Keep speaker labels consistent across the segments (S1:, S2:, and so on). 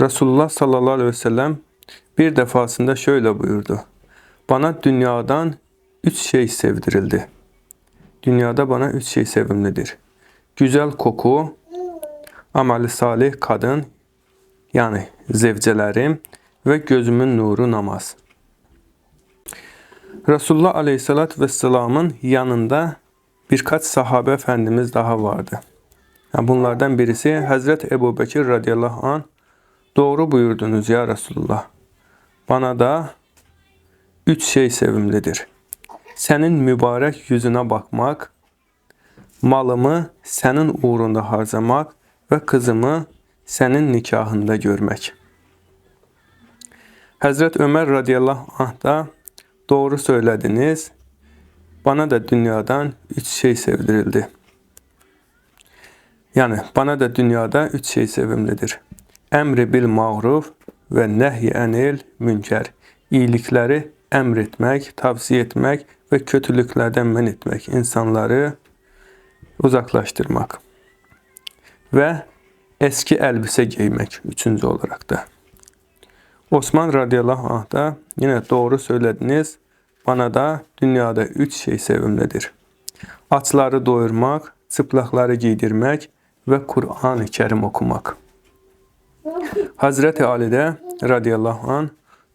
S1: Resulullah sallallahu aleyhi ve sellem bir defasında şöyle buyurdu. Bana dünyadan üç şey sevdirildi. Dünyada bana üç şey sevimlidir. Güzel koku, ameli salih kadın, yani zevcelerim ve gözümün nuru namaz. Resulullah Aleyhisselatü Vesselam'ın yanında birkaç sahabe efendimiz daha vardı. Yani bunlardan birisi Hazreti Ebu Bekir radıyallahu an doğru buyurdunuz ya Resulullah. Bana da üç şey sevimlidir. Senin mübarek yüzüne bakmak, malımı senin uğrunda harcamak ve kızımı senin nikahında görmek. Hazret Ömer radıyallahu anh da doğru söylediniz. Bana da dünyadan üç şey sevdirildi. Yani bana da dünyada üç şey sevimlidir. Emri bil mağruf ve nehy enil münker. İyilikleri emretmek, tavsiye etmek ve kötülüklerden men etmek. insanları uzaklaştırmak. Ve eski elbise giymek üçüncü olarak da. Osman radıyallahu anh da yine doğru söylediniz. Bana da dünyada üç şey sevimlidir. Açları doyurmak, çıplakları giydirmek ve Kur'an-ı Kerim okumak. Hazreti Ali de radıyallahu anh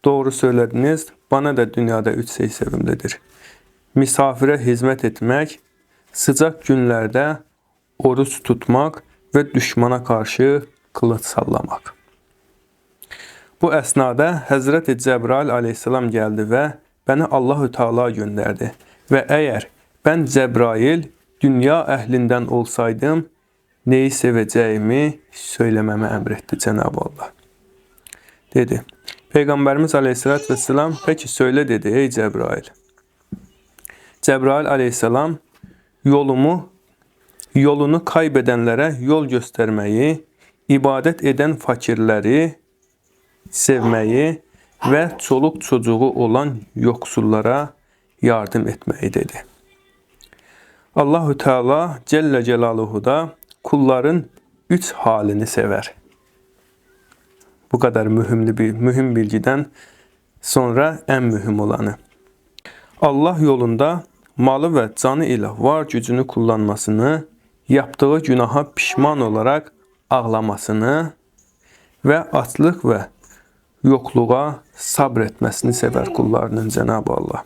S1: doğru söylediniz. Bana da dünyada üç şey sevimlidir. Misafire hizmet etmek, sıcak günlerde oruç tutmak ve düşmana karşı kılıç sallamak. Bu esnada Hazreti Cebrail aleyhisselam geldi ve beni Allahü Teala gönderdi. Ve eğer ben Cebrail dünya ehlinden olsaydım neyi seveceğimi söylememe emretti Cenab-ı Allah. Dedi. Peygamberimiz aleyhissalatü vesselam peki söyle dedi ey Cebrail. Cebrail aleyhisselam yolumu yolunu kaybedenlere yol göstermeyi, ibadet eden fakirleri sevmeyi ve çoluk çocuğu olan yoksullara yardım etmeyi dedi. Allahü Teala Celle Celaluhu da kulların üç halini sever. Bu kadar mühimli bir mühim bilgiden sonra en mühim olanı. Allah yolunda malı ve canı ile var gücünü kullanmasını, yaptığı günaha pişman olarak ağlamasını ve açlık ve yokluğa sabretmesini sever kullarının Cenab-ı Allah.